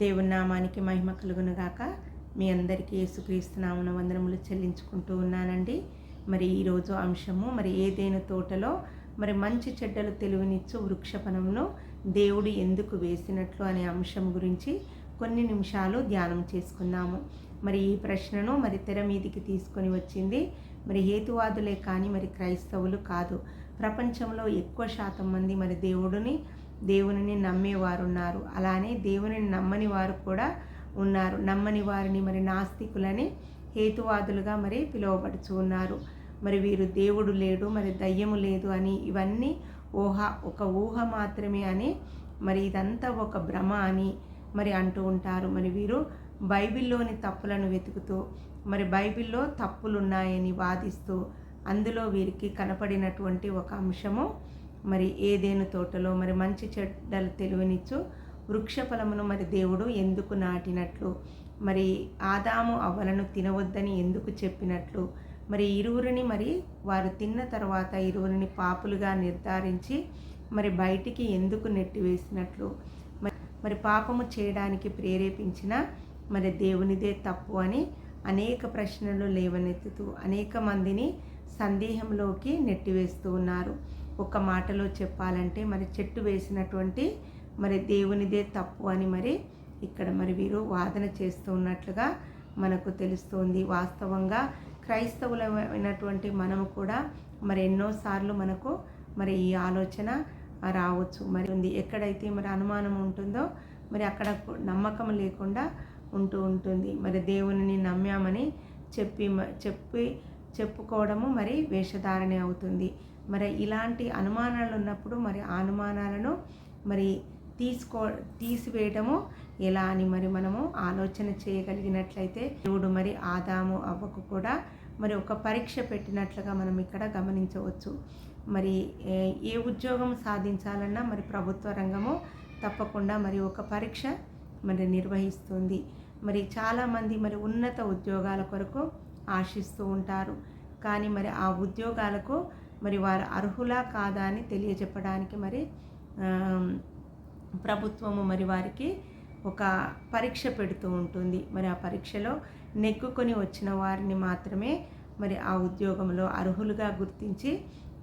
దేవుని నామానికి మహిమ కలుగునుగాక. మీ అందరికీ యేసుక్రీస్తునామున వందనములు చెల్లించుకుంటూ ఉన్నానండి. మరి ఈరోజు అంశము మరి ఏదైనా తోటలో మరి మంచి చెడ్డలు తెలివినిచ్చు వృక్షపనమును దేవుడు ఎందుకు వేసినట్లు అనే అంశం గురించి కొన్ని నిమిషాలు ధ్యానం చేసుకుందాము. మరి ఈ ప్రశ్నను మరి తెర మీదికి తీసుకొని వచ్చింది. మరి హేతువాదులే కానీ మరి క్రైస్తవులు కాదు. ప్రపంచంలో ఎక్కువ శాతం మంది మరి దేవుడిని దేవునిని నమ్మేవారు ఉన్నారు అలానే దేవునిని నమ్మని వారు కూడా ఉన్నారు. నమ్మని వారిని మరి నాస్తికులని హేతువాదులుగా మరి పిలువబడుచు ఉన్నారు. మరి వీరు దేవుడు లేడు మరి దయ్యము లేదు అని ఇవన్నీ ఊహ ఒక ఊహ మాత్రమే అని మరి ఇదంతా ఒక భ్రమ అని మరి అంటూ ఉంటారు. మరి వీరు బైబిల్లోని తప్పులను వెతుకుతూ మరి బైబిల్లో తప్పులు ఉన్నాయని వాదిస్తూ అందులో వీరికి కనపడినటువంటి ఒక అంశము మరి ఏదేను తోటలో మరి మంచి చెడ్డలు తెలివినిచ్చు వృక్షఫలమును మరి దేవుడు ఎందుకు నాటినట్లు? మరి ఆదాము అవ్వలను తినవద్దని ఎందుకు చెప్పినట్లు? మరి ఇరువురిని మరి వారు తిన్న తర్వాత ఇరువురిని పాపులుగా నిర్ధారించి మరి బయటికి ఎందుకు నెట్టివేసినట్లు? మరి మరి పాపము చేయడానికి ప్రేరేపించిన మరి దేవునిదే తప్పు అని అనేక ప్రశ్నలు లేవనెత్తుతూ అనేక మందిని సందేహంలోకి నెట్టివేస్తూ ఉన్నారు. ఒక మాటలో చెప్పాలంటే మరి చెట్టు వేసినటువంటి మరి దేవునిదే తప్పు అని మరి ఇక్కడ మరి వీరు వాదన చేస్తూ ఉన్నట్లుగా మనకు తెలుస్తోంది. వాస్తవంగా క్రైస్తవులమైనటువంటి మనము కూడా మరి ఎన్నోసార్లు మనకు మరి ఈ ఆలోచన రావచ్చు. మరి ఉంది. ఎక్కడైతే మరి అనుమానం ఉంటుందో మరి అక్కడ నమ్మకం లేకుండా ఉంటూ ఉంటుంది. మరి దేవునిని నమ్మామని చెప్పి చెప్పి చెప్పుకోవడము మరి వేషధారణే అవుతుంది. మరి ఇలాంటి అనుమానాలు ఉన్నప్పుడు మరి ఆ అనుమానాలను మరి తీసుకో తీసివేయడము ఎలా అని మరి మనము ఆలోచన చేయగలిగినట్లయితే దేవుడు మరి ఆదాము అవ్వకు కూడా మరి ఒక పరీక్ష పెట్టినట్లుగా మనం ఇక్కడ గమనించవచ్చు. మరి ఏ ఉద్యోగం సాధించాలన్నా మరి ప్రభుత్వ రంగము తప్పకుండా మరి ఒక పరీక్ష మరి నిర్వహిస్తుంది. మరి చాలామంది మరి ఉన్నత ఉద్యోగాల కొరకు ఆశిస్తూ ఉంటారు. కానీ మరి ఆ ఉద్యోగాలకు మరి వారు అర్హులా కాదా అని తెలియజెప్పడానికి మరి ప్రభుత్వము మరి వారికి ఒక పరీక్ష పెడుతూ ఉంటుంది. మరి ఆ పరీక్షలో నెగ్గుకొని వచ్చిన వారిని మాత్రమే మరి ఆ ఉద్యోగంలో అర్హులుగా గుర్తించి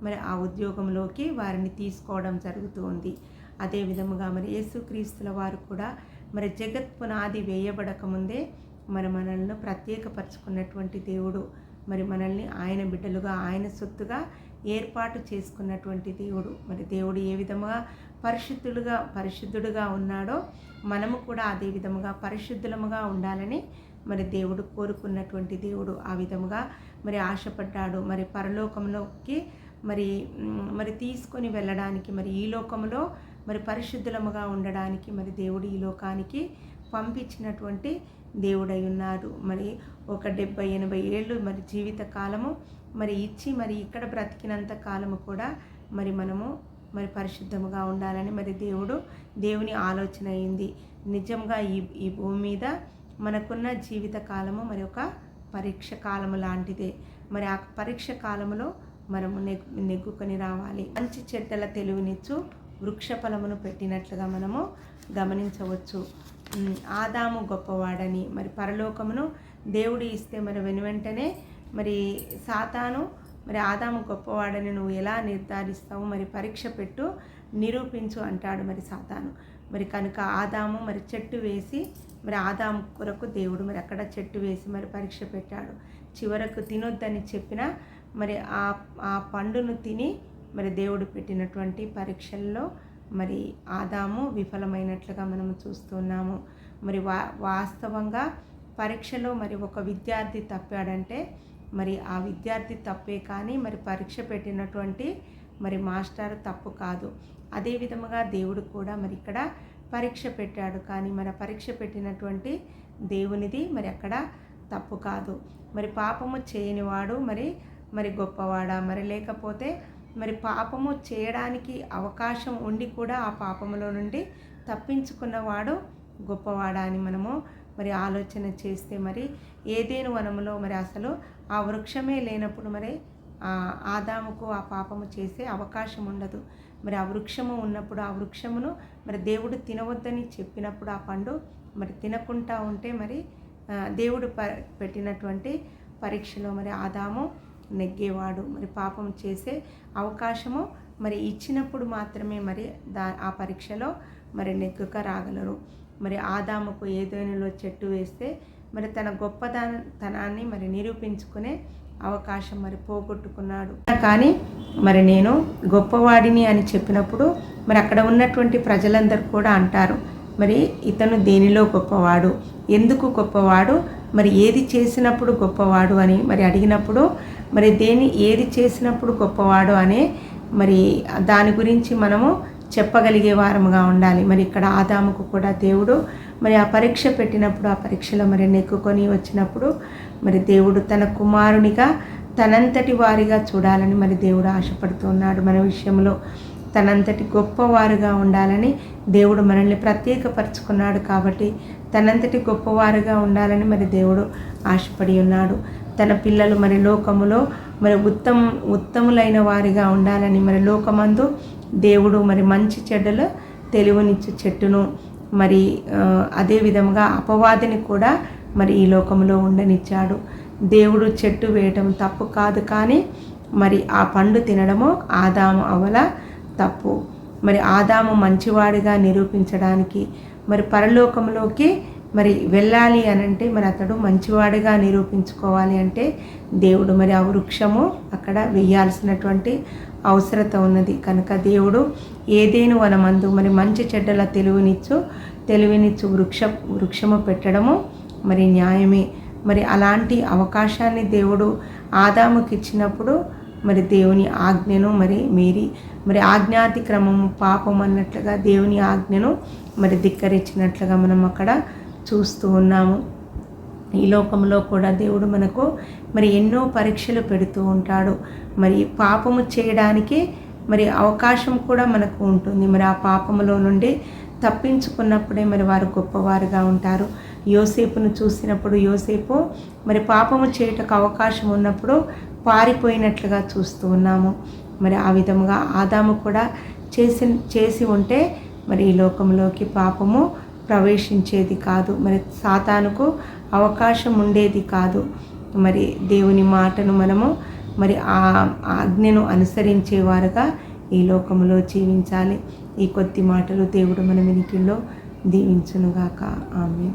మరి ఆ ఉద్యోగంలోకి వారిని తీసుకోవడం జరుగుతూ ఉంది. అదే విధముగా మరి యేసుక్రీస్తుల వారు కూడా మరి జగత్ పునాది వేయబడకముందే మరి మనల్ని ప్రత్యేకపరచుకున్నటువంటి దేవుడు. మరి మనల్ని ఆయన బిడ్డలుగా ఆయన సొత్తుగా ఏర్పాటు చేసుకున్నటువంటి దేవుడు. మరి దేవుడు ఏ విధముగా పరిశుద్ధుడుగా పరిశుద్ధుడుగా ఉన్నాడో మనము కూడా అదే విధముగా పరిశుద్ధులముగా ఉండాలని మరి దేవుడు కోరుకున్నటువంటి దేవుడు ఆ విధముగా మరి ఆశపడ్డాడు. మరి పరలోకంలోకి మరి మరి తీసుకొని వెళ్ళడానికి మరి ఈ లోకంలో మరి పరిశుద్ధులముగా ఉండడానికి మరి దేవుడు ఈ లోకానికి పంపించినటువంటి దేవుడై ఉన్నాడు. మరి ఒక డెబ్బై ఎనభై ఏళ్ళు మరి జీవిత కాలము మరి ఇచ్చి మరి ఇక్కడ బ్రతికినంత కాలము కూడా మరి మనము మరి పరిశుద్ధముగా ఉండాలని మరి దేవుడు దేవుని ఆలోచన అయింది. నిజంగా ఈ ఈ భూమి మీద మనకున్న జీవిత కాలము మరి ఒక పరీక్ష కాలము లాంటిదే. మరి ఆ పరీక్ష కాలములో మనము నెగ్గు నెగ్గుకొని రావాలి. మంచి చెడ్డల తెలివినిచ్చు వృక్ష ఫలమును పెట్టినట్లుగా మనము గమనించవచ్చు. ఆదాము గొప్పవాడని మరి పరలోకమును దేవుడు ఇస్తే మరి వెను వెంటనే మరి సాతాను మరి ఆదాము గొప్పవాడని నువ్వు ఎలా నిర్ధారిస్తావు? మరి పరీక్ష పెట్టు నిరూపించు అంటాడు మరి సాతాను. మరి కనుక ఆదాము మరి చెట్టు వేసి మరి ఆదాము కొరకు దేవుడు మరి అక్కడ చెట్టు వేసి మరి పరీక్ష పెట్టాడు. చివరకు తినొద్దని చెప్పిన మరి ఆ ఆ పండును తిని మరి దేవుడు పెట్టినటువంటి పరీక్షల్లో మరి ఆదాము విఫలమైనట్లుగా మనము చూస్తున్నాము. మరి వా వాస్తవంగా పరీక్షలో మరి ఒక విద్యార్థి తప్పాడంటే మరి ఆ విద్యార్థి తప్పే కానీ మరి పరీక్ష పెట్టినటువంటి మరి మాస్టర్ తప్పు కాదు. అదే విధముగా దేవుడు కూడా మరి ఇక్కడ పరీక్ష పెట్టాడు కానీ మరి పరీక్ష పెట్టినటువంటి దేవునిది మరి అక్కడ తప్పు కాదు. మరి పాపము చేయనివాడు మరి మరి గొప్పవాడా? మరి లేకపోతే మరి పాపము చేయడానికి అవకాశం ఉండి కూడా ఆ పాపములో నుండి తప్పించుకున్నవాడు గొప్పవాడా అని మనము మరి ఆలోచన చేస్తే మరి ఏదేను వనములో మరి అసలు ఆ వృక్షమే లేనప్పుడు మరి ఆదాముకు ఆ పాపము చేసే అవకాశం ఉండదు. మరి ఆ వృక్షము ఉన్నప్పుడు ఆ వృక్షమును మరి దేవుడు తినవద్దని చెప్పినప్పుడు ఆ పండు మరి తినకుండా ఉంటే మరి దేవుడు ప పెట్టినటువంటి పరీక్షలో మరి ఆదాము నెగ్గేవాడు. మరి పాపం చేసే అవకాశము మరి ఇచ్చినప్పుడు మాత్రమే మరి దా ఆ పరీక్షలో మరి నెగ్గుక రాగలరు. మరి ఆదాముకు ఏదైనాలో చెట్టు వేస్తే మరి తన గొప్పతనాన్ని మరి నిరూపించుకునే అవకాశం మరి పోగొట్టుకున్నాడు. కానీ మరి నేను గొప్పవాడిని అని చెప్పినప్పుడు మరి అక్కడ ఉన్నటువంటి ప్రజలందరూ కూడా అంటారు మరి ఇతను దేనిలో గొప్పవాడు? ఎందుకు గొప్పవాడు? మరి ఏది చేసినప్పుడు గొప్పవాడు అని మరి అడిగినప్పుడు మరి దేని ఏది చేసినప్పుడు గొప్పవాడు అనే మరి దాని గురించి మనము చెప్పగలిగే వారముగా ఉండాలి. మరి ఇక్కడ ఆదాముకు కూడా దేవుడు మరి ఆ పరీక్ష పెట్టినప్పుడు ఆ పరీక్షలో మరి నెక్కుకొని వచ్చినప్పుడు మరి దేవుడు తన కుమారునిగా తనంతటి వారిగా చూడాలని మరి దేవుడు ఆశపడుతున్నాడు మన విషయంలో తనంతటి గొప్పవారుగా ఉండాలని దేవుడు మనల్ని ప్రత్యేకపరుచుకున్నాడు కాబట్టి తనంతటి గొప్పవారుగా ఉండాలని మరి దేవుడు ఆశపడి ఉన్నాడు. తన పిల్లలు మరి లోకములో మరి ఉత్తమ ఉత్తములైన వారిగా ఉండాలని మరి లోకమందు దేవుడు మరి మంచి చెడ్డలు తెలివనిచ్చు చెట్టును మరి అదే విధంగా అపవాదిని కూడా మరి ఈ లోకంలో ఉండనిచ్చాడు. దేవుడు చెట్టు వేయటం తప్పు కాదు కానీ మరి ఆ పండు తినడము ఆదాము అవల తప్పు. మరి ఆదాము మంచివాడిగా నిరూపించడానికి మరి పరలోకంలోకి మరి వెళ్ళాలి అని అంటే మరి అతడు మంచివాడిగా నిరూపించుకోవాలి అంటే దేవుడు మరి ఆ వృక్షము అక్కడ వేయాల్సినటువంటి అవసరత ఉన్నది. కనుక దేవుడు ఏదేను వనమందు మరి మంచి చెడ్డల తెలివినిచ్చు తెలివినిచ్చు వృక్ష వృక్షము పెట్టడము మరి న్యాయమే. మరి అలాంటి అవకాశాన్ని దేవుడు ఆదాముకి ఇచ్చినప్పుడు మరి దేవుని ఆజ్ఞను మరి మీరి మరి ఆజ్ఞాతిక్రమము పాపం అన్నట్లుగా దేవుని ఆజ్ఞను మరి ధిక్కరించినట్లుగా మనం అక్కడ చూస్తూ ఉన్నాము. ఈ లోకంలో కూడా దేవుడు మనకు మరి ఎన్నో పరీక్షలు పెడుతూ ఉంటాడు. మరి పాపము చేయడానికి మరి అవకాశం కూడా మనకు ఉంటుంది. మరి ఆ పాపములో నుండి తప్పించుకున్నప్పుడే మరి వారు గొప్పవారుగా ఉంటారు. యోసేపును చూసినప్పుడు యోసేపు మరి పాపము చేయటకు అవకాశం ఉన్నప్పుడు పారిపోయినట్లుగా చూస్తూ ఉన్నాము. మరి ఆ విధముగా ఆదాము కూడా చేసి చేసి ఉంటే మరి ఈ లోకంలోకి పాపము ప్రవేశించేది కాదు. మరి సాతానుకు అవకాశం ఉండేది కాదు. మరి దేవుని మాటను మనము మరి ఆ ఆజ్ఞను అనుసరించేవారుగా ఈ లోకంలో జీవించాలి. ఈ కొద్ది మాటలు దేవుడు మన వెనికిల్లో దీవించునుగాక. ఆమె